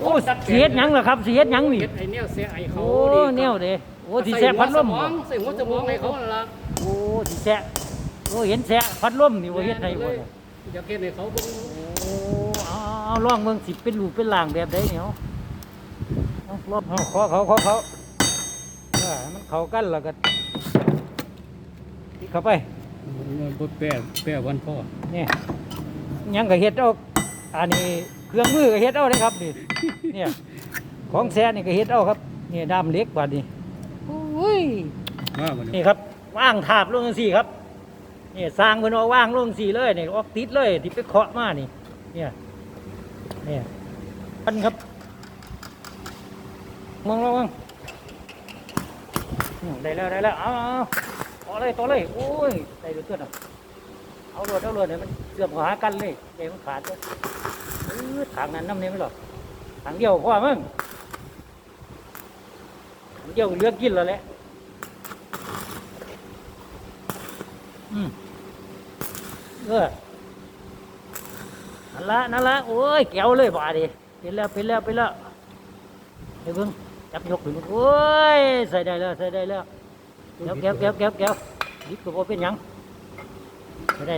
โอ้สิเฮ็ดหยังล่ะครับสิเฮ็ดหยังนี่เฮ็ดไอ้แนวเสียไอ้เขาโอ้แนวเด้โอ้สิแซะพัดลมใส่หัวสมบ่องใส่หัวสมองให้เขานั่นล่ะโอ้สิแซะโอ้เห็นแซะพัดลมนี่บ่เฮ็ดให้บ่เนี่ยอยากเฮ็ดให้เขาเบิ่งโอ้เอาเอาลองเบิ่งสิเป็นรูปเป็นร่างแบบใดเนี่ยเอาเอาลองเอาขอเขาขอเขาเออให้มันเข้ากันแล้วก็ติดเข้าไป บ่แปรแปรวันพ่อ นี่ ยังก็เฮ็ดเอาอันนี้เครื่องมือก็เฮ็ดเอาเลยครับนี่เนี่ยของแซ่นี่ก็เฮ็ดเอาครับนี่ด้ามเหล็กบาดนี้โอ้ยมาบัดนี้นี่ครับว่างถาบลงจังซี่ครับนี่สร้างเพิ่นเอาว่างลงจังซี่เลยนี่ออกติดเลยที่ไปเคาะมานี่ เนี่ยเนี่ยพันครับมองระวังอืมได้แล้วได้แล้วเอาเอาต่อเลยต่อเลยโอ้ยได้ดูเพื่อนอะ เอารวดเอารวดเนี่ยมันเสื่อมหากันเลยเดี๋ยวมันขาดเลยเออทางนั้นน้ำนี่ยไม่หรอกทางเดียวพอมึงทางเดียวเลือกกินแล้วแหละอืมเออนั่นละนั่นละโอ้ยแก้วเลยบ่าดิเป็นแล้วเป็นแล้วเป็นแล้วเดี๋ยวเพิ่งจับยกขึ้นโอ้ยใส่ได้แล้วใส่ได้แล้วแก้วแก้วแก้วแก้วแก้วดิบก็บ่เป็นยัง